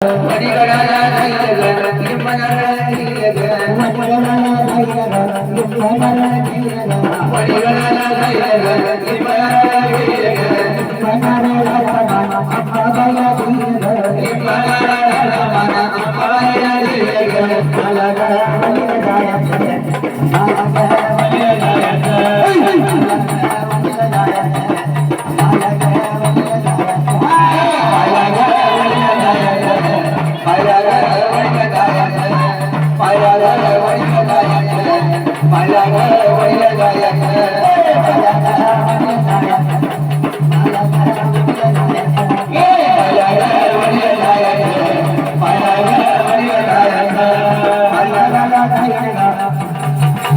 वडिगडाला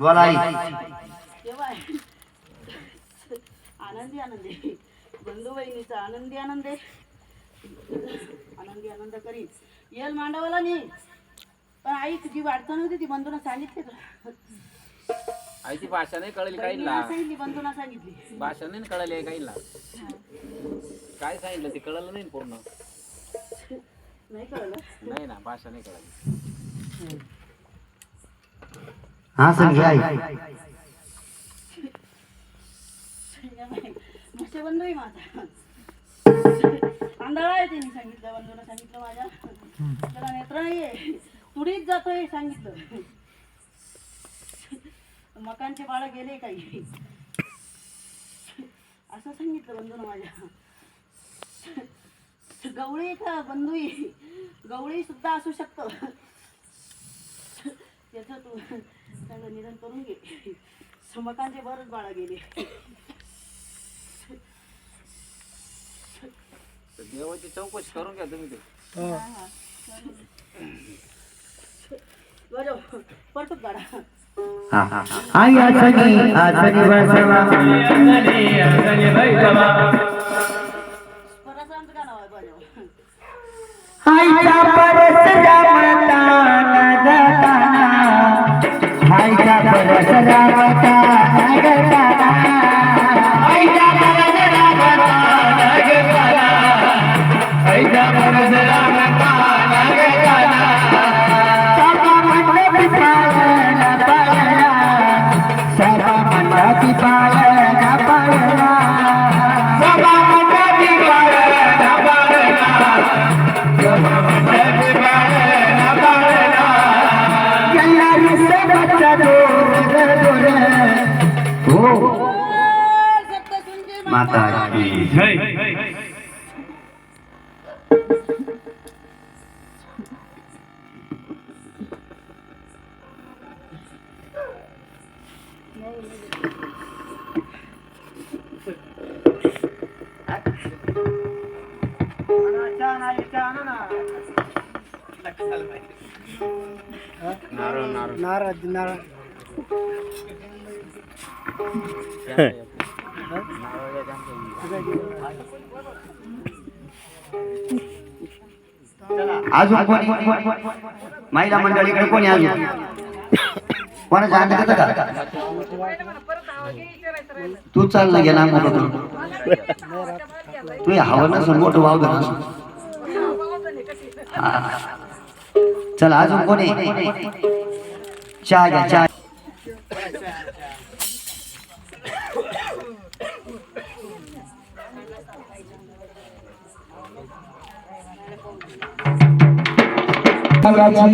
आई तेव्हा आनंदी आनंदी. बंधू बहिणीचा आनंदी आनंद. आनंदी आनंद करीन. येल मांडवाला नाही पण आई तुझी वाढता नव्हती ती बंधूना सांगितली तुला. आईची भाषा नाही कळली काहीला सांगितली बंधूना सांगितली. भाषा नाही कळली काहीला काय सांगितलं ते कळलं नाही ना पूर्ण. नाही कळलं. नाही ना भाषा नाही कळली. हा संगी आई. आंधळा आहे त्यांनी सांगितलं बंधूला सांगितलं माझ्या. त्याला नेत्र नाहीये. तुडीच जातोय सांगितलं. मकानचे बाळ गेले काही. असं सांगितलं बंधून माझ्या. गवळी का बंधू. गवळी सुद्धा असू शकतो. त्याचं तू. त्याचं निधन करून घे. मकानचे बरंच बाळा गेले. तर देवाची चौकशी करून घ्या तुम्ही ते. बरं हा हा आई बरं आईचा માતા पाळणा माता अजून कोणी महिला मंडळीकडे कोणी अजून कोणाच्या येतं का तू चाल ना गेला मोठं तू हवं नसून मोठं वाव नसून चला अजून कोणी? चहा घ्या चहा.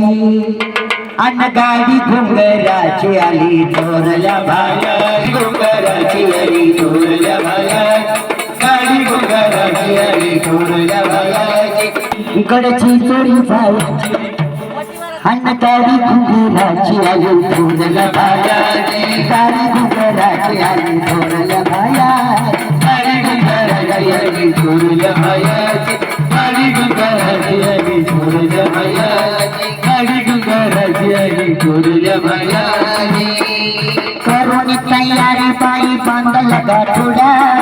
अन्न गाडी घुंगराची आली थोरल्या भाया घुंगराची आली थोरल्या भाया गाडी घुंगराची आली थोरल्या भाया कडची चोरी जायची अन्न गाडी घुंगराची आली थोरल्या भाया घुंगरा घराची आली थोरल्या बायाची गाडी घराची आली थोरल्या बायाची गाडी घराची आली थोरल्या बायाची गाडी घराची आली थोरल्या बायाची करून तयारी बाई बांधल गठुड्या.